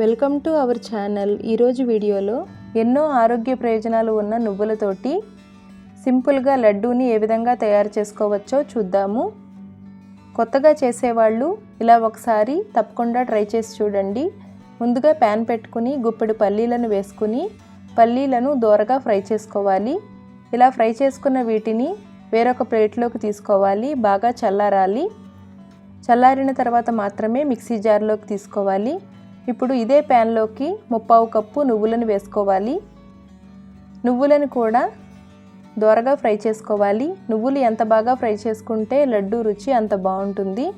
Welcome to our channel. ఈరోజు వీడియోలో ఎన్నో ఆరోగ్య ప్రయోజనాలు ఉన్న నువ్వులతోటి సింపుల్గా లడ్డూని ఏ విధంగా తయారు చేసుకోవచ్చో చూద్దాము. కొత్తగా చేసేవాళ్ళు ఇలా ఒకసారి తప్పకుండా ట్రై చేసి చూడండి. ముందుగా ప్యాన్ పెట్టుకుని గుప్పెడు పల్లీలను వేసుకుని పల్లీలను దోరగా ఫ్రై చేసుకోవాలి. ఇలా ఫ్రై చేసుకున్న వీటిని వేరొక ప్లేట్లోకి తీసుకోవాలి. బాగా చల్లారాలి. చల్లారిన తర్వాత మాత్రమే మిక్సీ జార్లోకి తీసుకోవాలి. ఇప్పుడు ఇదే ప్యాన్లోకి ముప్పావు కప్పు నువ్వులను వేసుకోవాలి. నువ్వులను కూడా దోరగా ఫ్రై చేసుకోవాలి. నువ్వులు ఎంత బాగా ఫ్రై చేసుకుంటే లడ్డు రుచి అంత బాగుంటుంది.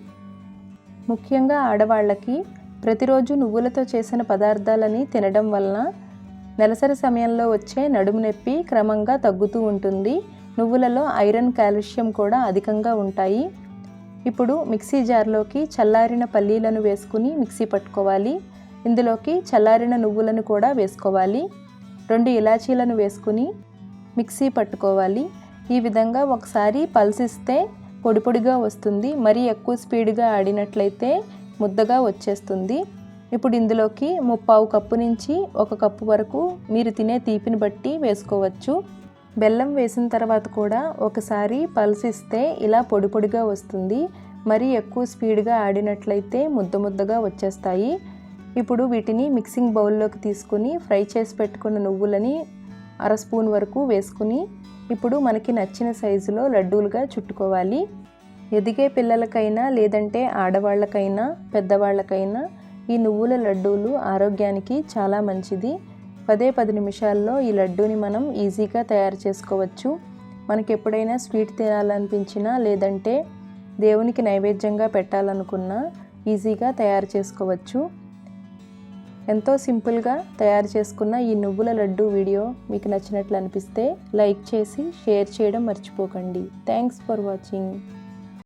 ముఖ్యంగా ఆడవాళ్ళకి ప్రతిరోజు నువ్వులతో చేసిన పదార్థాలని తినడం వలన నెలసరి సమయంలో వచ్చే నడుము నొప్పి క్రమంగా తగ్గుతూ ఉంటుంది. నువ్వులలో ఐరన్ కాల్షియం కూడా అధికంగా ఉంటాయి. ఇప్పుడు మిక్సీ జార్లోకి చల్లారిన పల్లీలను వేసుకుని మిక్సీ పట్టుకోవాలి. ఇందులోకి చల్లారిన నువ్వులను కూడా వేసుకోవాలి. రెండు ఇలాచీలను వేసుకుని మిక్సీ పట్టుకోవాలి. ఈ విధంగా ఒకసారి పల్సిస్తే పొడి పొడిగా వస్తుంది. మరీ ఎక్కువ స్పీడ్గా ఆడినట్లయితే ముద్దగా వచ్చేస్తుంది. ఇప్పుడు ఇందులోకి ముప్పావు కప్పు నుంచి ఒక కప్పు వరకు మీరు తినే తీపిని బట్టి వేసుకోవచ్చు. బెల్లం వేసిన తర్వాత కూడా ఒకసారి పల్సిస్తే ఇలా పొడి పొడిగా వస్తుంది. మరీ ఎక్కువ స్పీడ్గా ఆడినట్లయితే ముద్ద ముద్దగా వచ్చేస్తాయి. ఇప్పుడు వీటిని మిక్సింగ్ బౌల్లోకి తీసుకుని ఫ్రై చేసి పెట్టుకున్న నువ్వులని అర స్పూన్ వరకు వేసుకుని ఇప్పుడు మనకి నచ్చిన సైజులో లడ్డూలుగా చుట్టుకోవాలి. ఎదిగే పిల్లలకైనా లేదంటే ఆడవాళ్ళకైనా పెద్దవాళ్ళకైనా ఈ నువ్వుల లడ్డూలు ఆరోగ్యానికి చాలా మంచిది. పదే పది నిమిషాల్లో ఈ లడ్డూని మనం ఈజీగా తయారు చేసుకోవచ్చు. మనకి ఎప్పుడైనా స్వీట్ తినాలనిపించినా లేదంటే దేవునికి నైవేద్యంగా పెట్టాలనుకున్నా ఈజీగా తయారు చేసుకోవచ్చు. ఎంతో సింపుల్గా తయారు చేసుకున్న ఈ నువ్వుల లడ్డు వీడియో మీకు నచ్చినట్లు అనిపిస్తే లైక్ చేసి షేర్ చేయడం మర్చిపోకండి. Thanks for watching.